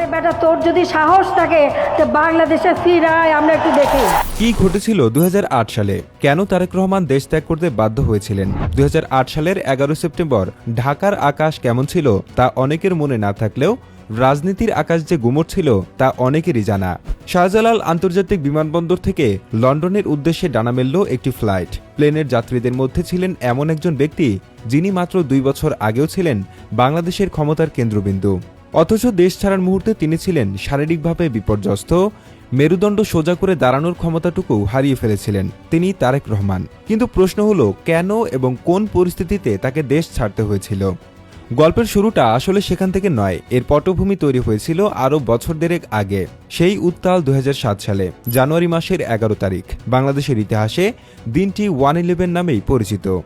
আরে বেটা, তোর যদি সাহস থাকে, তো বাংলাদেশে ফিরায়, আমরা একটু দেখি। কি ঘটেছিল দুই হাজার আট সালে? কেন তারেক রহমান দেশ ত্যাগ করতে বাধ্য হয়েছিলেন? দুই হাজার আট সালের এগারো সেপ্টেম্বর, ঢাকার আকাশ কেমন ছিল, তা অনেকের মনে না থাকলেও, রাজনীতির আকাশ যে গুমর ছিল, তা অনেকেরই জানা। শাহজালাল আন্তর্জাতিক বিমানবন্দর থেকে লন্ডনের উদ্দেশ্যে ডানা মেলল একটি ফ্লাইট। প্লেনের যাত্রীদের মধ্যে ছিলেন এমন একজন ব্যক্তি, যিনি মাত্র দুই বছর আগেও ছিলেন বাংলাদেশের ক্ষমতার কেন্দ্রবিন্দু। অথচ দেশ ছাড়ার মুহূর্তে তিনি ছিলেন শারীরিকভাবে বিপর্যস্ত, মেরুদণ্ড সোজা করে দাঁড়ানোর ক্ষমতাটুকু হারিয়ে ফেলেছিলেন তিনি তারেক রহমান। কিন্তু প্রশ্ন হলো, কেন এবং কোন পরিস্থিতিতে তাকে দেশ ছাড়তে হয়েছিল? গল্পের শুরুটা আসলে সেখান থেকে নয়, এর পটভূমি তৈরি হয়েছিল আরও বছর দেড়েক আগে, সেই উত্তাল দু হাজার সাত সালে, জানুয়ারি মাসের এগারো তারিখ, বাংলাদেশের ইতিহাসে দিনটি ওয়ান ইলেভেন নামেই পরিচিত।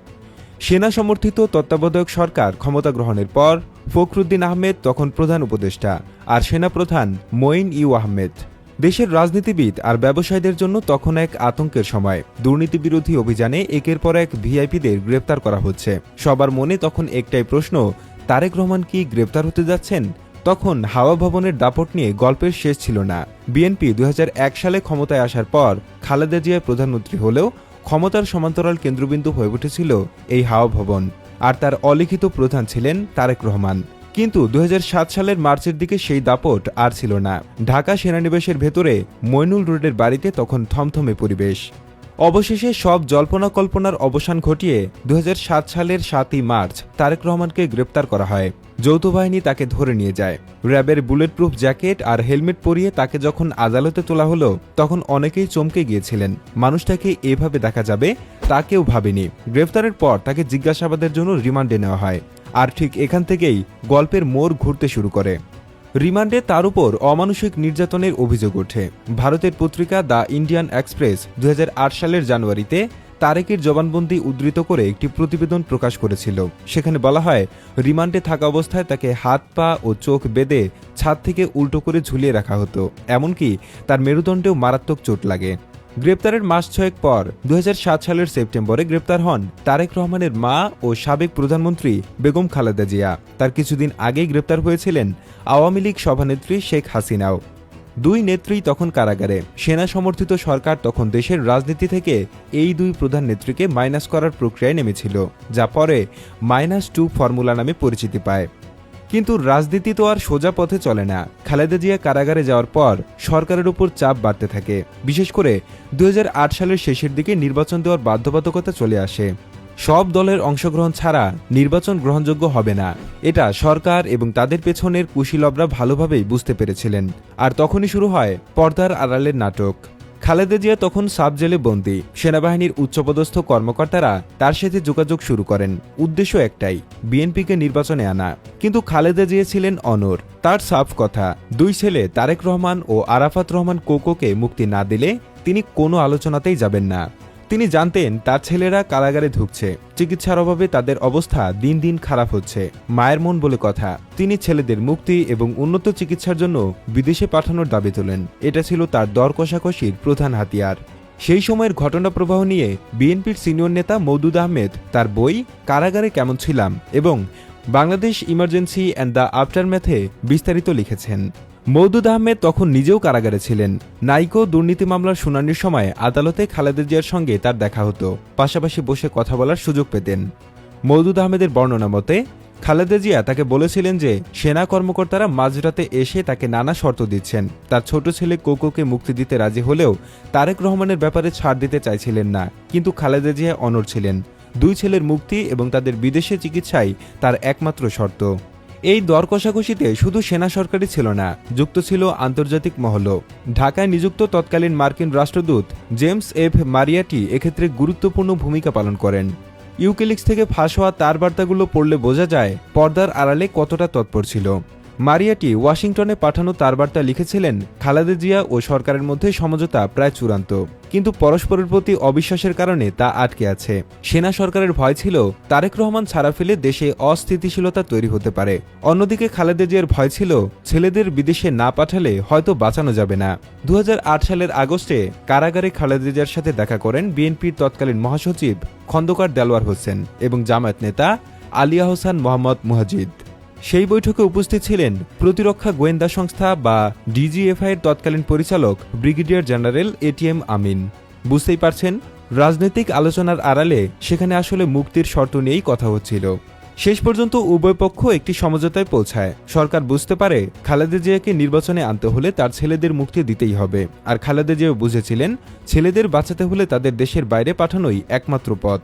সেনা সমর্থিত তত্ত্বাবধায়ক সরকার ক্ষমতা গ্রহণের পর ফখরুদ্দিন আহমেদ তখন প্রধান উপদেষ্টা আর সেনাপ্রধান মঈন ইউ আহমেদ। দেশের রাজনীতিবিদ আর ব্যবসায়ীদের জন্য তখন এক আতঙ্কের সময়। দুর্নীতি বিরোধী অভিযানে একের পর এক ভিআইপিদের গ্রেপ্তার করা হচ্ছে। সবার মনে তখন একটাই প্রশ্ন, তারেক রহমান কি গ্রেপ্তার হতে যাচ্ছেন? তখন হাওয়া ভবনের দাপট নিয়ে গল্পের শেষ ছিল না। বিএনপি দু হাজার এক সালে ক্ষমতায় আসার পর খালেদা জিয়া প্রধানমন্ত্রী হলেও ক্ষমতার সমান্তরাল কেন্দ্রবিন্দু হয়ে উঠেছিল এই হাওয়া ভবন। আর তার অলিখিত প্রধান ছিলেন তারেক রহমান। কিন্তু দু হাজার সাত সালের মার্চের দিকে সেই দাপট আর ছিল না। ঢাকা সেনানিবাসের ভেতরে মইনুল রোডের বাড়িতে তখন থমথমে পরিবেশ। অবশেষে সব জল্পনা কল্পনার অবসান ঘটিয়ে দু হাজার সাত সালের সাতই মার্চ তারেক রহমানকে গ্রেপ্তার করা হয়। যৌথ বাহিনী তাকে ধরে নিয়ে যায়। র্যাবের বুলেট প্রুফ জ্যাকেট আর হেলমেট পরিয়ে তাকে যখন আদালতে তোলা হলো, তখন অনেকেই চমকে গিয়েছিলেন। মানুষটাকে এভাবে দেখা যাবে, তা কেউ ভাবেনি। গ্রেফতারের পর তাকে জিজ্ঞাসাবাদের জন্য রিমান্ডে নেওয়া হয়। আর ঠিক এখান থেকেই গল্পের মোড় ঘুরতে শুরু করে। রিমান্ডে তার উপর অমানসিক নির্যাতনের অভিযোগ ওঠে। ভারতের পত্রিকা দ্য ইন্ডিয়ান এক্সপ্রেস দুহাজার আট সালের জানুয়ারিতে তারেকের জবানবন্দি উদ্ধৃত করে একটি প্রতিবেদন প্রকাশ করেছিল। সেখানে বলা হয়, রিমান্ডে থাকা অবস্থায় তাকে হাত, পা ও চোখ বেঁধে ছাদ থেকে উল্টো করে ঝুলিয়ে রাখা হতো। এমনকি তার মেরুদণ্ডেও মারাত্মক চোট লাগে। গ্রেপ্তারের মাস ছয়েক পর দু হাজার সাত সালের সেপ্টেম্বরে গ্রেপ্তার হন তারেক রহমানের মা ও সাবেক প্রধানমন্ত্রী বেগম খালেদা জিয়া। তার কিছুদিন আগেই গ্রেপ্তার হয়েছিলেন আওয়ামী লীগ সভানেত্রী শেখ হাসিনাও। দুই নেত্রী তখন কারাগারে। সেনা সমর্থিত সরকার তখন দেশের রাজনীতি থেকে এই দুই প্রধান নেত্রীকে মাইনাস করার প্রক্রিয়ায় নেমেছিল, যা পরে মাইনাস টু ফর্মুলা নামে পরিচিতি পায়। কিন্তু রাজনীতি তো আর সোজা পথে চলে না। খালেদা জিয়া কারাগারে যাওয়ার পর সরকারের উপর চাপ বাড়তে থাকে। বিশেষ করে দু হাজার আট সালের শেষের দিকে নির্বাচন দেওয়ার বাধ্যবাধকতা চলে আসে। সব দলের অংশগ্রহণ ছাড়া নির্বাচন গ্রহণযোগ্য হবে না। এটা সরকার এবং তাদের পেছনের কুশীলবরা ভালোভাবেই বুঝতে পেরেছিলেন। আর তখনই শুরু হয় পর্দার আড়ালের নাটক। খালেদা জিয়া তখন সাব জেলে বন্দী। সেনাবাহিনীর উচ্চপদস্থ কর্মকর্তারা তার সাথে যোগাযোগ শুরু করেন। উদ্দেশ্য একটাই, বিএনপিকে নির্বাচনে আনা। কিন্তু খালেদা জিয়া ছিলেন অনর। তার সাফ কথা, দুই ছেলে তারেক রহমান ও আরাফাত রহমান কোকোকে মুক্তি না দিলে তিনি কোনো আলোচনাতেই যাবেন না। তিনি জানতেন তার ছেলেরা কারাগারে ঢুকছে। চিকিৎসার অভাবে তাদের অবস্থা দিন দিন খারাপ হচ্ছে। মায়ের মন বলে কথা, তিনি ছেলেদের মুক্তি এবং উন্নত চিকিৎসার জন্য বিদেশে পাঠানোর দাবি তোলেন। এটা ছিল তার দর কষাকষির প্রধান হাতিয়ার। সেই সময়ের ঘটনা প্রবাহ নিয়ে বিএনপির সিনিয়র নেতা মৌদুদ আহমেদ তার বই, কারাগারে কেমন ছিলাম? এবং বাংলাদেশ ইমার্জেন্সি অ্যান্ড দ্য আফটারম্যাথে বিস্তারিত লিখেছেন। মৌদুদ আহমেদ তখন নিজেও কারাগারে ছিলেন। নাইকো দুর্নীতি মামলার শুনানির সময় আদালতে খালেদা জিয়ার সঙ্গে তার দেখা হতো। পাশাপাশি বসে কথা বলার সুযোগ পেতেন। মৌদুদ আহমেদের বর্ণনা মতে, খালেদা জিয়া তাকে বলেছিলেন যে, সেনা কর্মকর্তারা মাঝরাতে এসে তাকে নানা শর্ত দিচ্ছেন। তার ছোট ছেলে কোকোকে মুক্তি দিতে রাজি হলেও তারেক রহমানের ব্যাপারে ছাড় দিতে চাইছিলেন না, কিন্তু খালেদা জিয়া অনর ছিলেন। দুই ছেলের মুক্তি এবং তাদের বিদেশে চিকিৎসাই তার একমাত্র শর্ত। এই দর কষাকষিতে শুধু সেনা সরকারই ছিল না, যুক্ত ছিল আন্তর্জাতিক মহলও ঢাকায় নিযুক্ত তৎকালীন মার্কিন রাষ্ট্রদূত জেমস এফ. মারিয়াটি এক্ষেত্রে গুরুত্বপূর্ণ ভূমিকা পালন করেন। ইউকেলিক্স থেকে ফাঁস হওয়া তার বার্তাগুলো পড়লে বোঝা যায়, পর্দার আড়ালে কতটা তৎপর ছিল। মারিয়াটি ওয়াশিংটনে পাঠানো তার বার্তা লিখেছিলেন, খালেদা জিয়া ও সরকারের মধ্যে সমঝোতা প্রায় চূড়ান্ত। কিন্তু পরস্পরের প্রতি অবিশ্বাসের কারণে তা আটকে আছে। সেনা সরকারের ভয় ছিল, তারেক রহমান ছাড়া ফেলে দেশে অস্থিতিশীলতা তৈরি হতে পারে। অন্যদিকে খালেদা জিয়ার ভয় ছিল, ছেলেদের বিদেশে না পাঠালে হয়তো বাঁচানো যাবে না। দু হাজার আট সালের আগস্টে কারাগারে খালেদা জিয়ার সাথে দেখা করেন বিএনপির তৎকালীন মহাসচিব খন্দকার দেলোয়ার হোসেন এবং জামায়াত নেতা আলিয়া হোসেন মোহাম্মদ মুহাজিদ। সেই বৈঠকে উপস্থিত ছিলেন প্রতিরক্ষা গোয়েন্দা সংস্থা বা ডিজিএফআই এর তৎকালীন পরিচালক ব্রিগেডিয়ার জেনারেল এটিএম আমিন। বুঝতেই পারছেন, রাজনৈতিক আলোচনার আড়ালে সেখানে আসলে মুক্তির শর্ত নিয়েই কথা হচ্ছিল। শেষ পর্যন্ত উভয় পক্ষ একটি সমঝোতায় পৌঁছায়। সরকার বুঝতে পারে, খালেদা জিয়াকে নির্বাচনে আনতে হলে তার ছেলেদের মুক্তি দিতেই হবে। আর খালেদা জিয়া বুঝেছিলেন, ছেলেদের বাঁচাতে হলে তাদের দেশের বাইরে পাঠানোই একমাত্র পথ।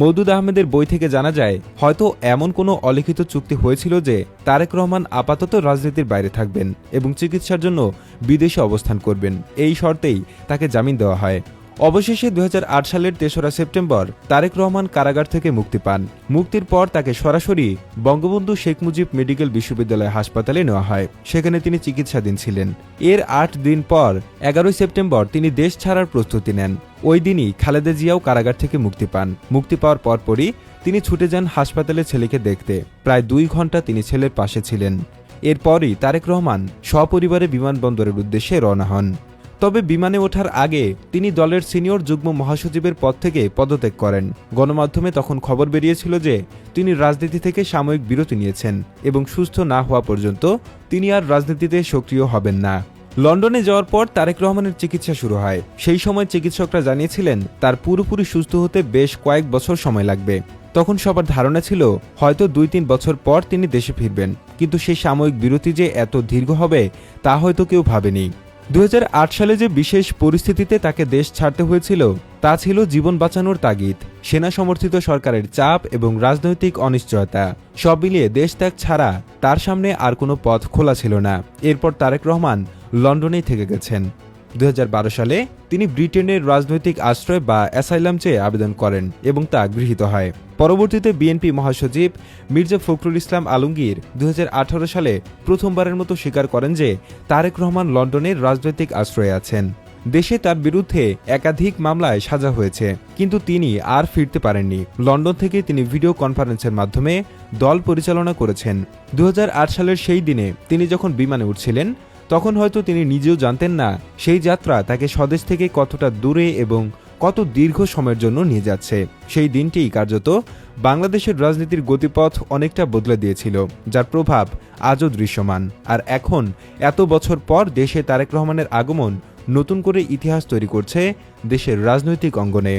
মৌদুদ আহমেদের বই থেকে জানা যায়, হয়তো এমন কোনো অলিখিত চুক্তি হয়েছিল যে তারেক রহমান আপাতত রাজনীতির বাইরে থাকবেন এবং চিকিৎসার জন্য বিদেশে অবস্থান করবেন। এই শর্তেই তাকে জামিন দেওয়া হয়। অবশেষে দু হাজার আট সালের তেসরা সেপ্টেম্বর তারেক রহমান কারাগার থেকে মুক্তি পান। মুক্তির পর তাকে সরাসরি বঙ্গবন্ধু শেখ মুজিব মেডিকেল বিশ্ববিদ্যালয় হাসপাতালে নেওয়া হয়, সেখানে তিনি চিকিৎসাধীন ছিলেন। এর আট দিন পর এগারোই সেপ্টেম্বর তিনি দেশ ছাড়ার প্রস্তুতি নেন। ওই দিনই খালেদা জিয়াও কারাগার থেকে মুক্তি পান। মুক্তি পাওয়ার পরপরই তিনি ছুটে যান হাসপাতালে ছেলেকে দেখতে। প্রায় দুই ঘণ্টা তিনি ছেলের পাশে ছিলেন। এরপরই তারেক রহমান সপরিবারে বিমানবন্দরের উদ্দেশ্যে রওনা হন। তবে বিমানে ওঠার আগে তিনি দলের সিনিয়র যুগ্ম মহাসচিবের পদ থেকে পদত্যাগ করেন। গণমাধ্যমে তখন খবর বেরিয়েছিল যে তিনি রাজনীতি থেকে সাময়িক বিরতি নিয়েছেন এবং সুস্থ না হওয়া পর্যন্ত তিনি আর রাজনীতিতে সক্রিয় হবেন না। লন্ডনে যাওয়ার পর তারেক রহমানের চিকিৎসা শুরু হয়। সেই সময় চিকিৎসকরা জানিয়েছিলেন, তার পুরোপুরি সুস্থ হতে বেশ কয়েক বছর সময় লাগবে। তখন সবার ধারণা ছিল, হয়তো দুই তিন বছর পর তিনি দেশে ফিরবেন। কিন্তু সেই সাময়িক বিরতি যে এত দীর্ঘ হবে, তা হয়তো কেউ ভাবেনি। দু হাজার আট সালে যে বিশেষ পরিস্থিতিতে তাকে দেশ ছাড়তে হয়েছিল, তা ছিল জীবন বাঁচানোর তাগিদ, সেনা সমর্থিত সরকারের চাপ এবং রাজনৈতিক অনিশ্চয়তা। সব মিলিয়ে দেশ ত্যাগ ছাড়া তার সামনে আর কোনো পথ খোলা ছিল না। এরপর তারেক রহমান লন্ডনেই থেকে গেছেন। দুহাজার বারো সালে তিনি ব্রিটেনের রাজনৈতিক আশ্রয় বা অ্যাসাইলাম চেয়ে আবেদন করেন এবং তা গৃহীত হয়। পরবর্তীতে বিএনপি মহাসচিব মির্জা ফখরুল ইসলাম আলমগীর দুহাজার আঠারো সালে প্রথমবারের মতো স্বীকার করেন যে তারেক রহমান লন্ডনের রাজনৈতিক আশ্রয়ে আছেন। দেশে তার বিরুদ্ধে একাধিক মামলায় সাজা হয়েছে, কিন্তু তিনি আর ফিরতে পারেননি। লন্ডন থেকে তিনি ভিডিও কনফারেন্সের মাধ্যমে দল পরিচালনা করেছেন। দু হাজার আট সালের সেই দিনে তিনি যখন বিমানে উঠছিলেন, তখন হয়তো তিনি নিজেও জানতেন না সেই যাত্রা তাকে স্বদেশ থেকে কতটা দূরে এবং কত দীর্ঘ সময়ের জন্য নিয়ে যাচ্ছে। সেই দিনটি কার্যত বাংলাদেশের রাজনীতির গতিপথ অনেকটা বদলে দিয়েছিল, যার প্রভাব আজও দৃশ্যমান। আর এখন, এত বছর পর দেশে তারেক রহমানের আগমন নতুন করে ইতিহাস তৈরি করছে দেশের রাজনৈতিক অঙ্গনে।